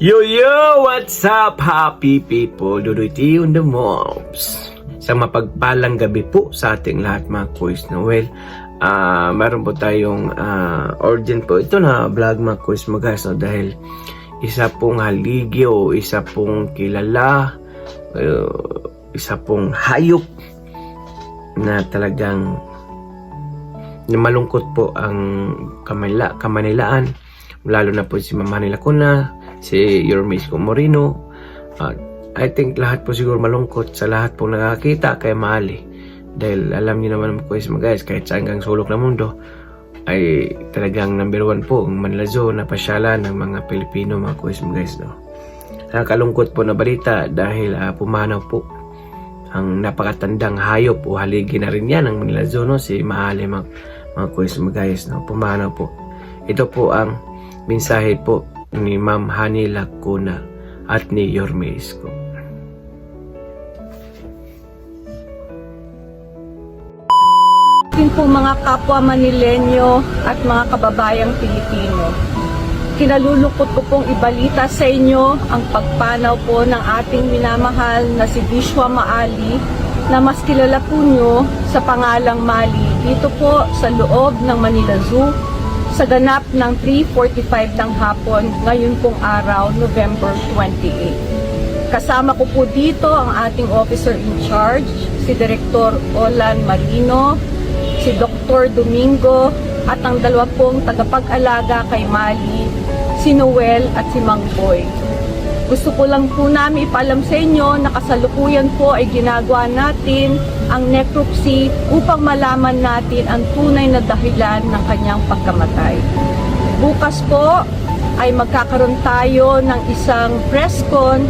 Yo yo, what's up happy people? Dudoy on the mobs. Sa mapagpalang gabi po sa ating lahat mga quiz Noel. Ah, meron po tayong ah, urgent po ito na vlog mga quiz mga guys no? dahil isa pong haligyo, isa pong kilala, uh, isa pong hayop na talagang na malungkot po ang Kamanila, Kamanilaan lalo na po si Mama Manila Kuna si Yormis Morino at I think lahat po siguro malungkot sa lahat po nakakita kay Mali. Dahil alam niyo naman po guys kahit sa hanggang sulok ng mundo ay talagang number one po ang Manila Zoo na pasyalan ng mga Pilipino mga kuis mga guys no? Nakakalungkot po na balita dahil ah, pumanaw po ang napakatandang hayop o haligi na rin yan ng Manila Zoo no? Si Maali mga, mga kuis mga guys no? Pumanaw po. Ito po ang mensahe po ni Ma'am Hani Lacuna at ni Yorme Isko. po mga kapwa Manilenyo at mga kababayang Pilipino. Kinalulungkot ko pong ibalita sa inyo ang pagpanaw po ng ating minamahal na si Vishwa Maali na mas kilala po nyo sa pangalang Mali dito po sa loob ng Manila Zoo sa ganap ng 3.45 ng hapon ngayon pong araw, November 28. Kasama ko po dito ang ating officer in charge, si Director Olan Marino, si Dr. Domingo at ang dalawa pong tagapag-alaga kay Mali, si Noel at si Mang Boy. Gusto ko lang po namin ipaalam sa inyo na kasalukuyan po ay ginagawa natin ang necropsy upang malaman natin ang tunay na dahilan ng kanyang pagkamatay. Bukas po ay magkakaroon tayo ng isang press con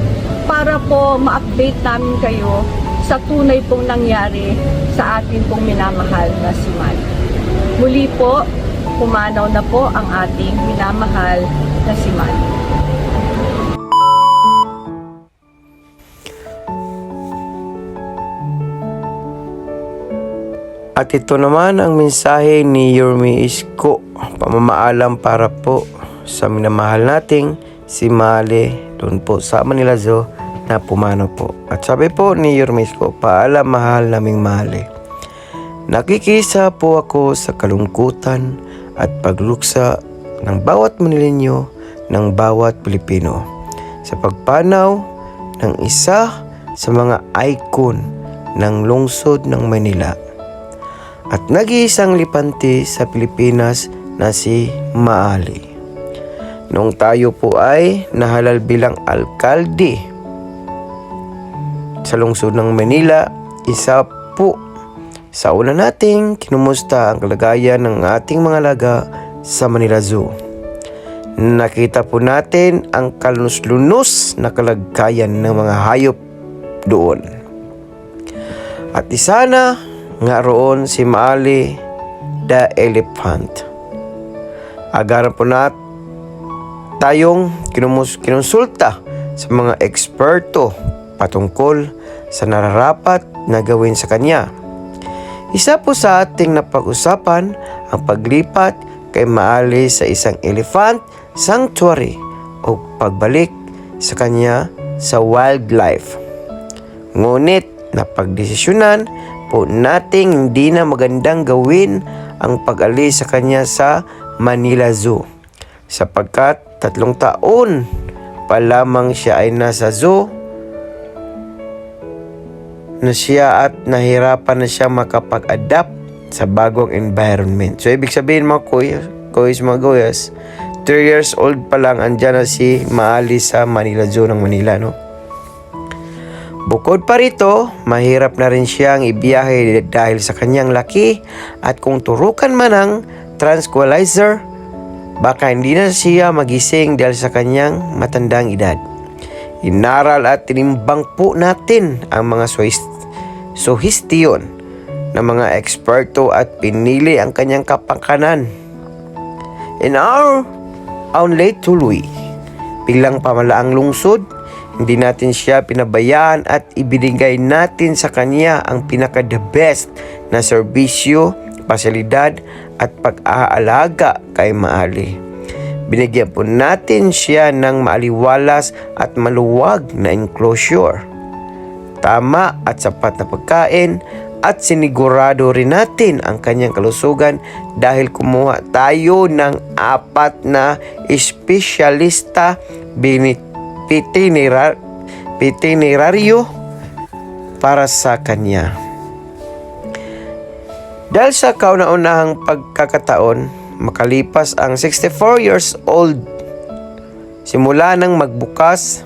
para po ma-update namin kayo sa tunay pong nangyari sa atin pong minamahal na si Mali. Muli po, pumanaw na po ang ating minamahal na si Mali. At ito naman ang mensahe ni Yormi Isko, pamamaalam para po sa minamahal nating si Male doon po sa Manila Zoo na pumano po. At sabi po ni Yormi Isko, paalam mahal naming Male. Nakikisa po ako sa kalungkutan at pagluksa ng bawat Manilenyo ng bawat Pilipino sa pagpanaw ng isa sa mga icon ng lungsod ng Manila at nag-iisang lipante sa Pilipinas na si Maali. Noong tayo po ay nahalal bilang alkalde sa lungsod ng Manila, isa po sa una nating kinumusta ang kalagayan ng ating mga laga sa Manila Zoo. Nakita po natin ang kalunus-lunos na kalagayan ng mga hayop doon. At isa na nga roon si Maali the Elephant. Agaran po na tayong kinumus, kinonsulta sa mga eksperto patungkol sa nararapat na gawin sa kanya. Isa po sa ating napag-usapan ang paglipat kay Maali sa isang elephant sanctuary o pagbalik sa kanya sa wildlife. Ngunit napagdesisyonan po nating hindi na magandang gawin ang pag-alis sa kanya sa Manila Zoo sapagkat tatlong taon pa lamang siya ay nasa zoo na siya at nahirapan na siya makapag-adapt sa bagong environment. So, ibig sabihin mga kuya, kuys, mga kuyas, 3 years old pa lang andyan na si Maali sa Manila Zoo ng Manila, no? Bukod pa rito, mahirap na rin siyang ibiyahe dahil sa kanyang laki at kung turukan man ng tranquilizer, baka hindi na siya magising dahil sa kanyang matandang edad. Inaral at tinimbang po natin ang mga suhis- suhistion ng mga eksperto at pinili ang kanyang kapangkanan. In our own late tuloy, bilang pamalaang lungsod, hindi natin siya pinabayaan at ibinigay natin sa kanya ang pinaka the best na serbisyo, pasilidad at pag-aalaga kay Maali. Binigyan po natin siya ng maaliwalas at maluwag na enclosure. Tama at sapat na pagkain at sinigurado rin natin ang kanyang kalusugan dahil kumuha tayo ng apat na espesyalista binitinerar itineraryo para sa kanya. Dahil sa kauna-unahang pagkakataon, makalipas ang 64 years old, simula nang magbukas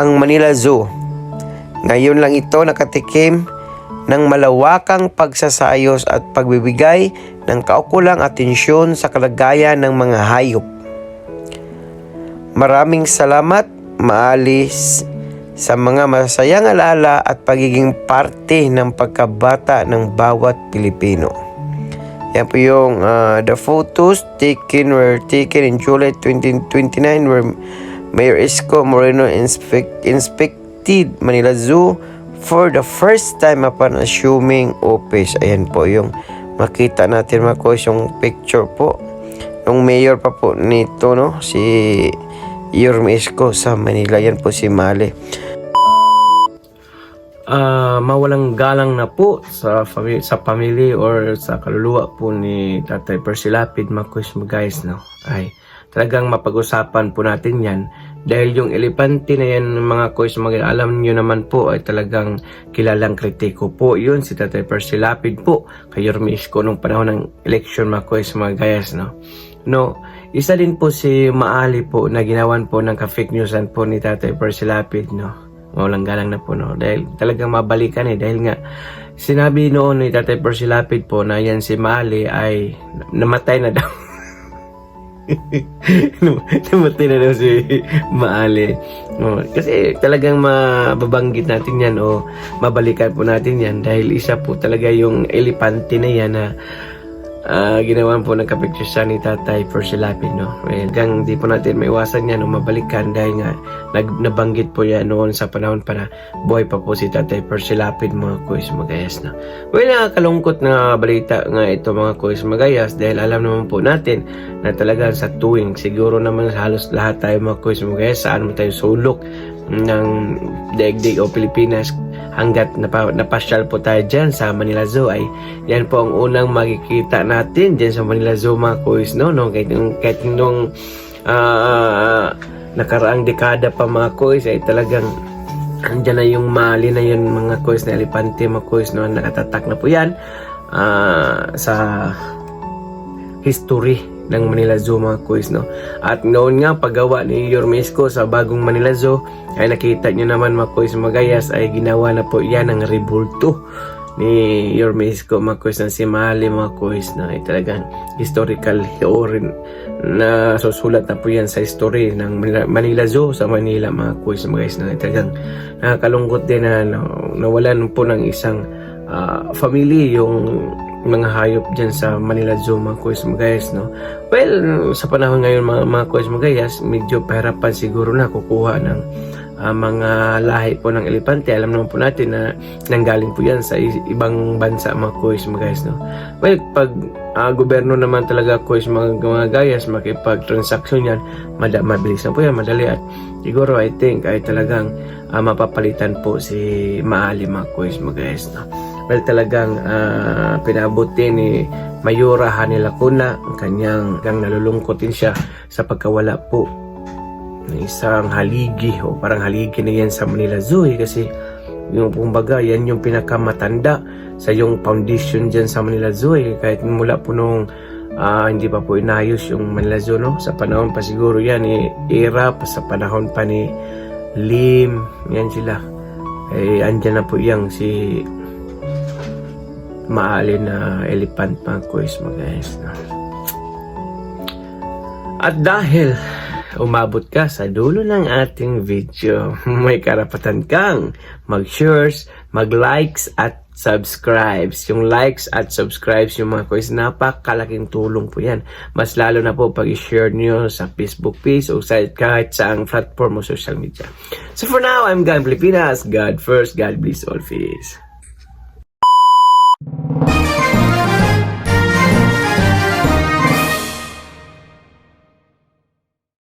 ang Manila Zoo. Ngayon lang ito nakatikim ng malawakang pagsasayos at pagbibigay ng kaukulang atensyon sa kalagayan ng mga hayop. Maraming salamat, maalis sa mga masayang alaala at pagiging parte ng pagkabata ng bawat Pilipino. Yan po yung uh, the photos taken were taken in July 2029 where Mayor Isko Moreno inspect, inspected Manila Zoo for the first time upon assuming office. Ayan po yung makita natin mga yung picture po. Yung mayor pa po nito, no? Si Yorme Isko sa Manila. Yan po si Male. Ah, mawalang galang na po sa fami- sa family or sa kaluluwa po ni Tatay Percy Lapid mga kuis mo guys no ay talagang mapag-usapan po natin yan dahil yung elepante na yan mga kuis mga alam niyo naman po ay talagang kilalang kritiko po yun si Tatay Percy Lapid po kay Yorme Isko nung panahon ng election mga kuis mga guys no no isa din po si Maali po na ginawan po ng ka-fake newsan po ni Tatay Percy Lapid no Walang galang na po, no? Dahil talagang mabalikan eh. Dahil nga, sinabi noon ni Tatay Percy Lapid po na yan si Mali ay namatay na daw. namatay na daw si Maali. No, kasi talagang mababanggit natin yan o mabalikan po natin yan dahil isa po talaga yung elepante na yan na Ah, ginawan po ng kapiktusan ni Tatay Percy Lapid, no? Well, hanggang di po natin maiwasan yan o mabalikan dahil nga nag, nabanggit po yan noon sa panahon pa na buhay pa po si Tatay Percy Lapid, mga kuis magayas, no? Well, nakakalungkot na balita nga ito, mga kuis magayas, dahil alam naman po natin na talaga sa tuwing, siguro naman halos lahat tayo mga kuis magayas, saan mo tayo sulok ng daigdig o Pilipinas hanggat napa, napasyal po tayo dyan sa Manila Zoo ay yan po ang unang makikita natin dyan sa Manila Zoo mga kuis no, no? kahit, kahit nung ah, nakaraang dekada pa mga kuis ay talagang andyan na yung mali na yun mga kuis na elepante mga kuis no, nakatatak na po yan ah, sa history ng Manila Zoo mga kuis no. At noon nga paggawa ni Yormesco sa bagong Manila Zoo ay nakita nyo naman mga kuis magayas ay ginawa na po yan ng rebulto ni Yormesco mga kuis ng Simali mga kuis na ay talagang historical rin na susulat na po yan sa history ng Manila, Manila Zoo sa Manila mga guys na ay talagang nakakalungkot din na, na nawalan po ng isang ah, family yung mga hayop dyan sa Manila Zoo mga kuis mga guys no? Well sa panahon ngayon mga, mga kuis mga guys medyo pahirapan siguro na kukuha ng ah, mga lahi po ng elepante alam naman po natin na nanggaling po yan sa ibang bansa mga kuis mga guys no? Well pag ah, gobyerno naman talaga kuis mga, mga guys makipag transaction yan mada, mabilis na po yan madali. At siguro I think ay talagang ah, mapapalitan po si Maali mga kuis mga guys no? Well, talagang ah, pinabuti ni Mayura Hanila Kuna ang kanyang kang nalulungkot din siya sa pagkawala po ng isang haligi o parang haligi na yan sa Manila Zoo eh, kasi yung kumbaga yan yung pinakamatanda sa yung foundation dyan sa Manila Zoo eh. kahit mula po nung ah, hindi pa po inayos yung Manila Zoo no? sa panahon pa siguro yan eh, era pa sa panahon pa ni Lim yan sila eh andyan na po yang si maali na elephant kuis mga guys. no? At dahil umabot ka sa dulo ng ating video, may karapatan kang mag-shares, mag-likes at subscribes. Yung likes at subscribes yung mga kuis, napakalaking tulong po yan. Mas lalo na po pag i-share nyo sa Facebook page o sa kahit saang platform o social media. So for now, I'm God Pilipinas. God first, God bless all peace.